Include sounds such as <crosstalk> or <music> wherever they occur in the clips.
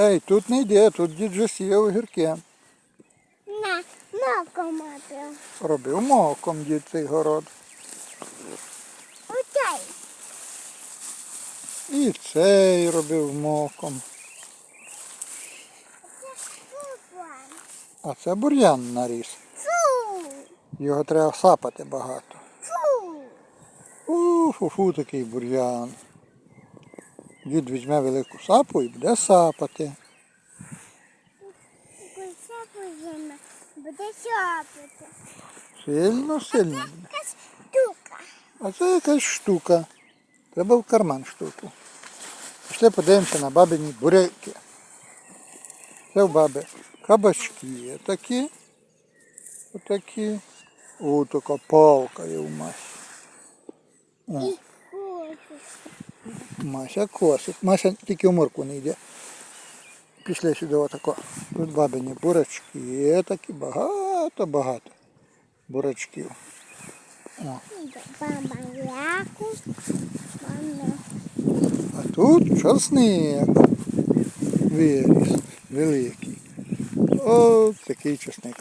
Ей, тут не йде, тут дід вже сіяв огірки. На, на комату. Робив моком дід цей город. Оцей. І цей робив моком. А це бур'ян наріс. Фу. Його треба сапати багато. Фу. У, фу-фу, такий бур'ян. Дід візьме велику сапу і буде сапати. Посапуємо. Буде сяпати. Сильно, сильно. буде. Якась штука. А це якась штука. Треба в карман штуку. Пішли подивимося на бабині буряки. Це в баби кабачки є такі. Отакі. О, така палка є у Масі. О. Мася косить. Мася тільки в морку не йде. Пішли сюди отако. Тут бабині бурачки є такі багато-багато бурачків. А тут часник виріс великий. О, такий часник.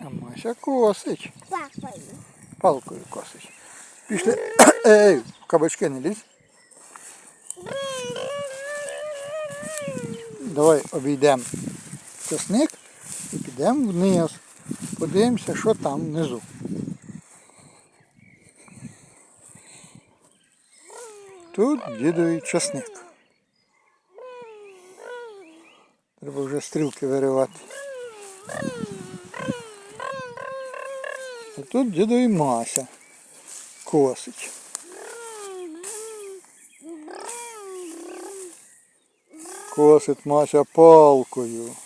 А Мася косить. Палкою косить. Пішли. <coughs> Ей, кабачки не лізь. Давай обійдемо часник і підемо вниз. Подивимося, що там внизу. Тут дідовий часник. Треба вже стрілки виривати. А тут дідові Мася косить. Косить Мася палкою.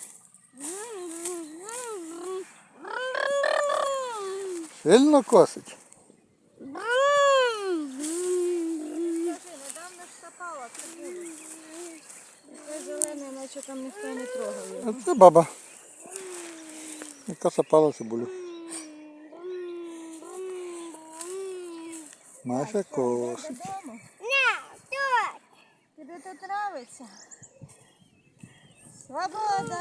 Сильно косить. Зелене, наче там ніхто не трогав. А це баба. Яка сапала цибулю. Косить. Додому? На, тут. Тобі тут нравиться? Свобода!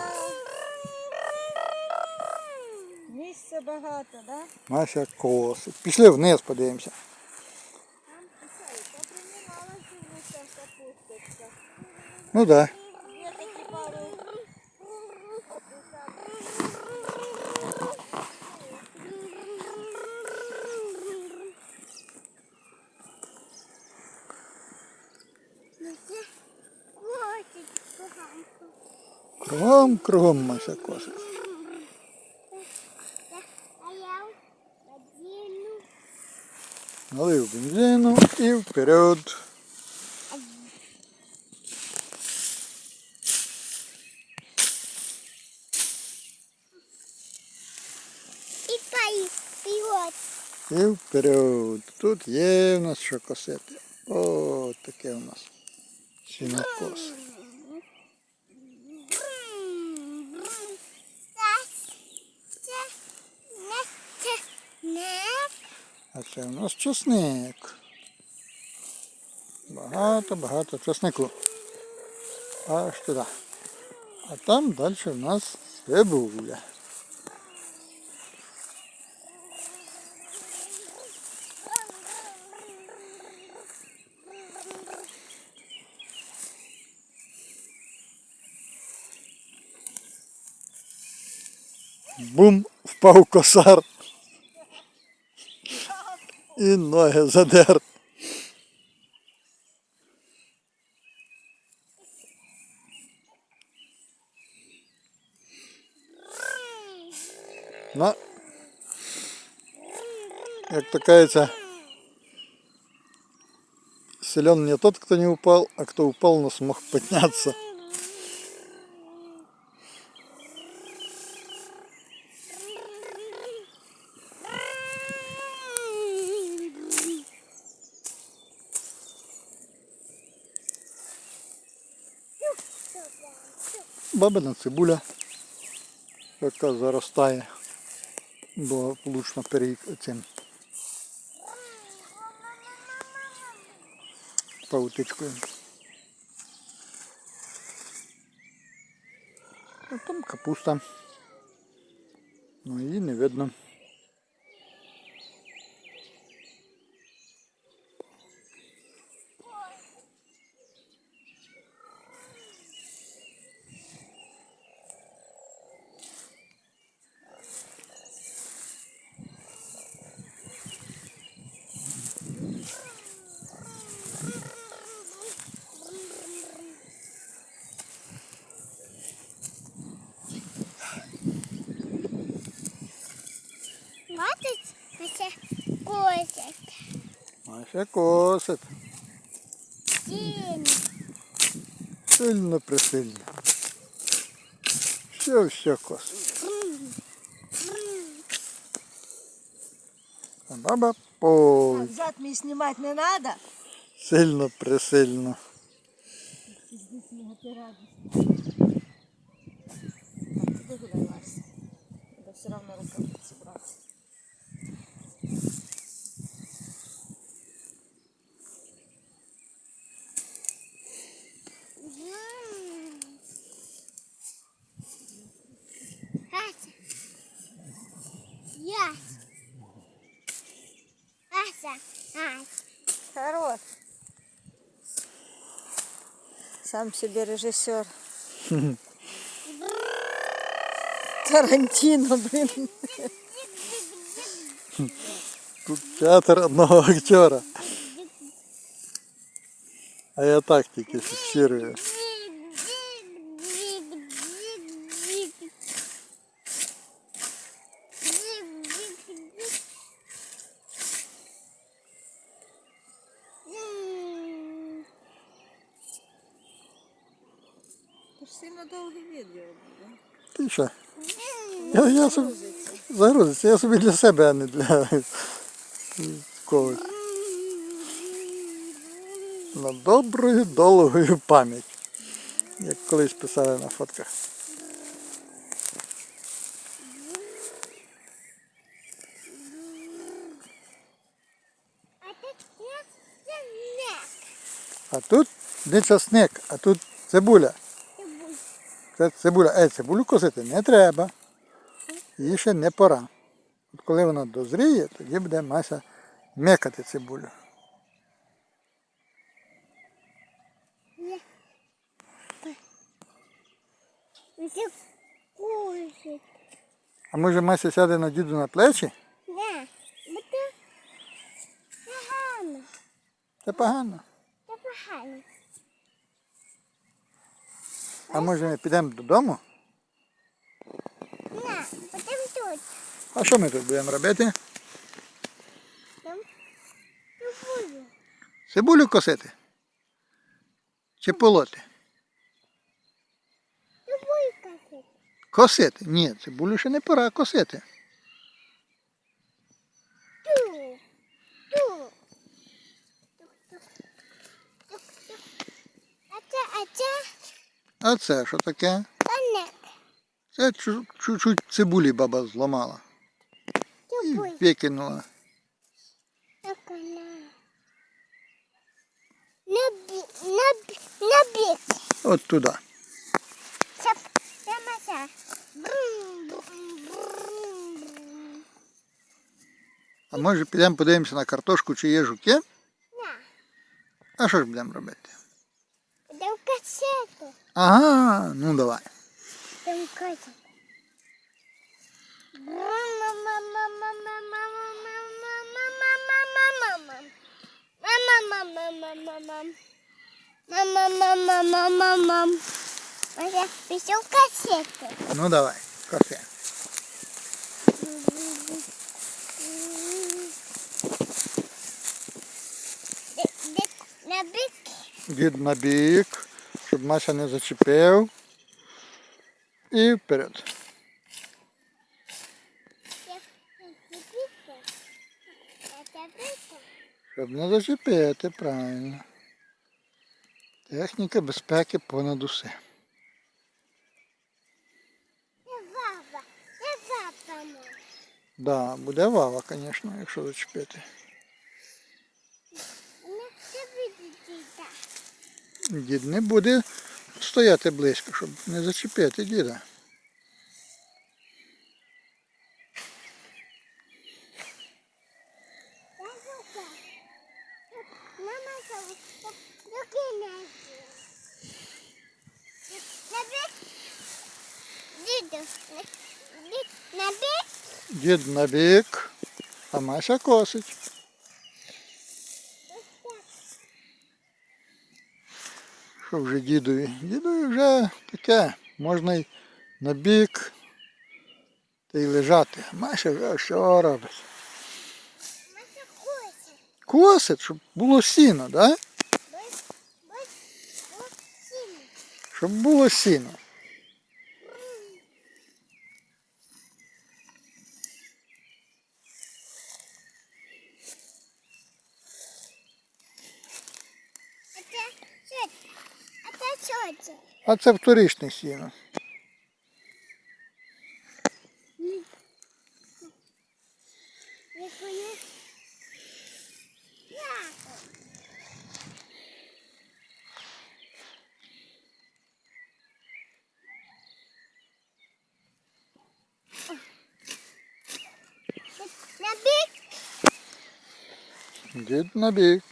Місця багато, да? Мася косить. Пішли вниз, подивимося. Ну так. Да. Є такі пару. Косить поганку. Кругом, кругом Мася косить. А. Налив бензину і вперед. І пілот. І вперед. Тут є в нас що косити. О, таке у нас сінокос. А це у нас чесник. Багато-багато чеснику. Аж туди. А там далі в нас цибуля. Бум, впав косар. І ноги задер. Ну, як то кажется, силен не тот, кто не упал, а кто упал, но смог подняться. Бабина цибуля, яка заростає благополучно перед цим паутичкою. А там капуста. Ну її не видно. А ще косить. Сіно. Сильно присильно. Все, все косить. А баба пой. Зад мій знімати не треба. Сильно присильно. Куди гуляй, все одно рукавиці зібрати. Сам себе режиссер. <laughs> Тарантино, блин. Тут театр одного актера. А я так тільки фіксирую. Це ж сильно довге відео буде. Ти що? Я, я собі загрузиться, я собі для себе, а не для когось. На добру довгу пам'ять. Як колись писали на фотках. А тут не часник, а тут цибуля. Це цибуля. Е, цибулю косити не треба. Її ще не пора. От коли вона дозріє, тоді буде Мася мекати цибулю. А може Мася сяде на діду на плечі? Не, бо це погано. Це погано. Це погано. А може ми підемо додому? Не, потім тут. А що ми тут будемо робити? Цибулю. Цибулю косити? Чи полоти? Цибулька тут. Косити? Ні, цибулю ще не пора косити. Ту. Ту. А це, а це А це що таке? Це чуть-чуть цибулі баба зламала і Цибуль. викинула. Так вона. На бі, на бі, на бік. От туди. Це, це маса. Брум, брум, брум, брум. А може підемо подивимося на картошку, чи є жуки? На, А що ж будемо робити? дам касету. Ага, ну давай. Дам касету. Мася, пішов касету. Ну давай, коси. Де, де, на бік. Дід на бік, щоб Мася не зачепив. І вперед. Я- я бік. Я бік. Не зачепити, правильно. Техніка безпеки понад усе. Баба. Да, буде вава, звісно, якщо зачепити. Дід не буде стояти близько, щоб не зачепити діда. Дід, набіг. Дід на бік, а Мася косить. Що вже дідові? Дідові вже таке, можна й на бік та й лежати. А Мася вже що робить? Мася косить. Косить, щоб було сіно, да? Бось, сильно. Щоб було сіно. А це що? це? А це що це? А це вторичне сіно. Дід на бік.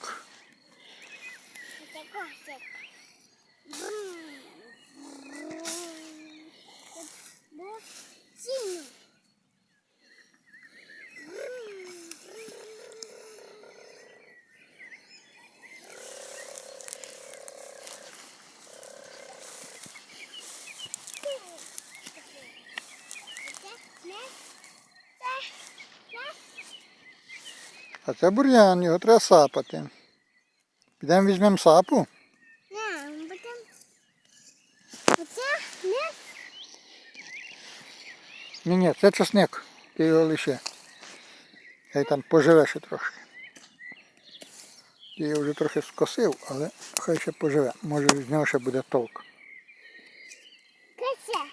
Це косик. Бррр. Бо сильно. А це бур'ян, його треба сапати. Підемо візьмемо сапу. Не, потім. Оце не Ні, ні, це часник. Ти його лише. Хай там поживе ще трошки. Я вже трохи скосив, але хай ще поживе. Може з нього ще буде толк. кося.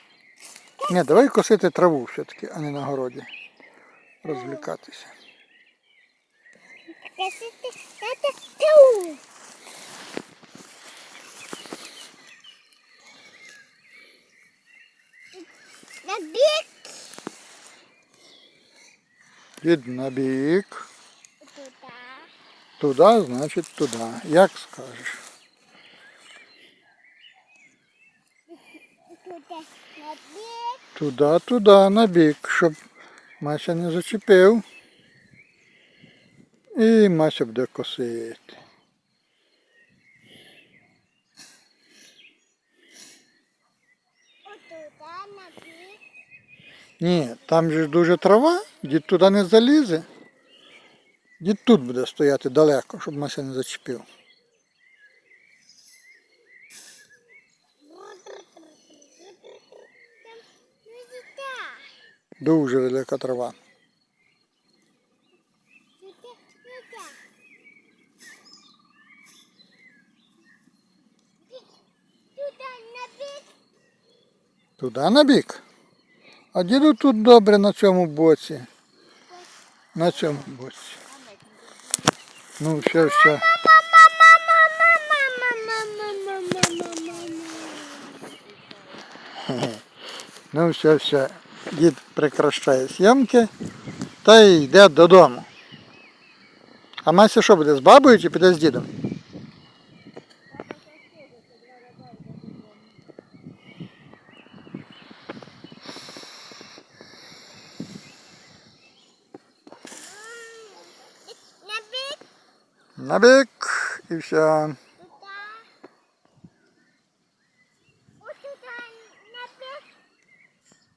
Ні, давай косити траву все-таки, а не на городі. Розвлікатися. Ту. На бік. Туди. Туди, значить туди. Як скажеш. Туди, туди, на бік, щоб Мася не зачепив. І Мася буде косити. Ні, там же дуже трава, дід туди не залізе. Дід тут буде стояти далеко, щоб Мася не зачепив. Дуже велика трава. Туди, туди. Туди на бік. Туди на бік. А діду тут добре на цьому боці. На цьому боці. Ну, все, все. <laughs> Ну, все, все. Дід прекращає зйомки та й йде додому. А Мася що буде, з бабою чи піде з дідом? На бік. На бік і все.